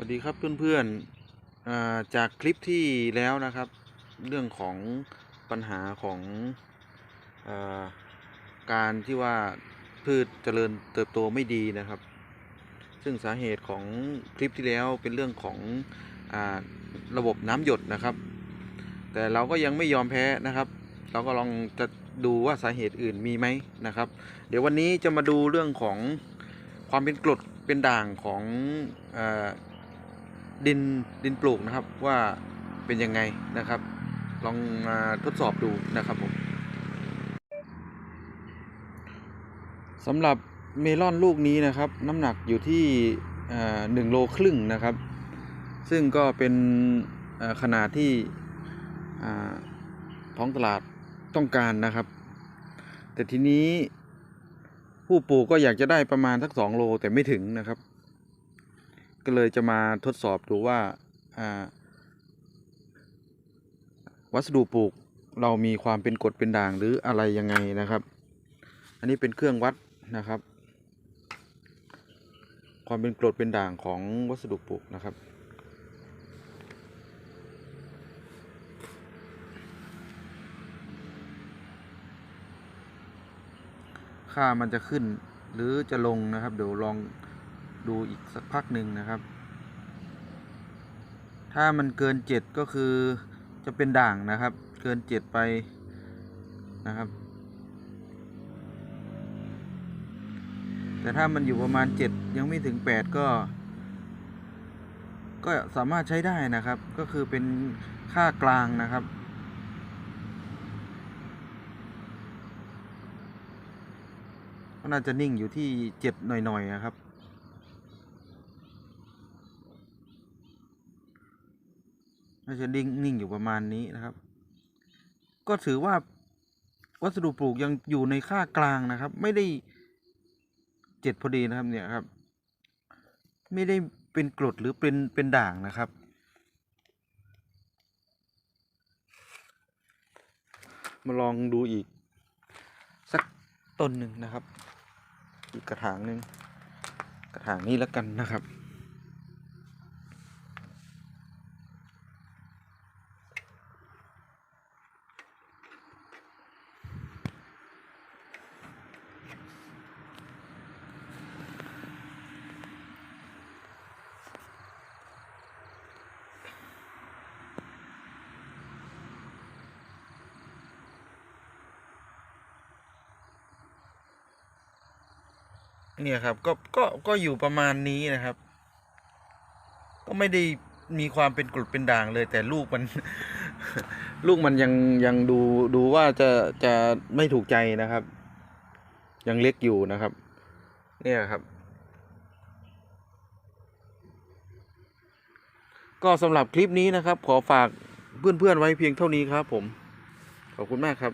วัสดีครับเพื่อนๆอ่าจากคลิปที่แล้วนะครับ เรื่องของปัญหาของอาการที่ว่าพืชเจริญเติบโตไม่ดีนะครับ ซึ่งสาเหตุของคลิปที่แล้วเป็นเรื่องของอระบบน้ำหยดนะครับ แต่เราก็ยังไม่ยอมแพ้นะครับ เราก็ลองจะดูว่าสาเหตุอื่นมีไหมนะครับ เดี๋ยววันนี้จะมาดูเรื่องของความเป็นกรดเป็นด่างของอ ดินดินปลูกนะครับว่าเป็นยังไงนะครับ ลองมาทดสอบดูนะครับผมสำหรับเมลอนลูกนี้นะครับ น้ำหนักอยู่ที่หนึ่งโลครึ่งนะครับ ซึ่งก็เป็นขนาดที่ท้องตลาดต้องการนะครับ แต่ทีนี้ผู้ปลูกก็อยากจะได้ประมาณสักสองโลแต่ไม่ถึงนะครับ ก็เลยจะมาทดสอบดูว่าวัสดุปลูกเรามีความเป็นกรดเป็นด่างหรืออะไรยังไงนะครับ อันนี้เป็นเครื่องวัดนะครับ ความเป็นกรดเป็นด่างของวัสดุปลูกนะครับค่ามันจะขึ้นหรือจะลงนะครับ เดี๋ยวลอง ดูอีกสักพักหนึ่งนะครับ ถ้ามันเกินเจ็ดก็คือจะเป็นด่างนะครับ เกินเจ็ดไปนะครับ แต่ถ้ามันอยู่ประมาณเจ็ดยังไม่ถึงแปดก็ ก็สามารถใช้ได้นะครับ ก็คือเป็นค่ากลางนะครับก็น่าจะนิ่งอยู่ที่เจ็ดหน่อยๆนะครับ น่าจะนิ่งนิ่งอยู่ประมาณนี้นะครับ ก็ถือว่าวัสดุปลูกยังอยู่ในค่ากลางนะครับ ไม่ได้เจ็ดพอดีนะครับเนี่ยครับ ไม่ได้เป็นกรดหรือเป็นเป็นด่างนะครับ มาลองดูอีก สักต้นหนึ่งนะครับ อีกกระถางหนึ่งกระถางนี้แล้วกันนะครับ เนี่ยครับก็ก็ก็อยู่ประมาณนี้นะครับ ก็ไม่ได้มีความเป็นกรุดเป็นด่างเลย แต่ลูกมัน ลูกมันยังยังดูดูว่าจะจะไม่ถูกใจนะครับ ยังเล็กอยู่นะครับ เนี่ยครับ ก็สำหรับคลิปนี้นะครับ ขอฝากเพื่อนๆไว้เพียงเท่านี้ครับผม ขอบคุณมากครับ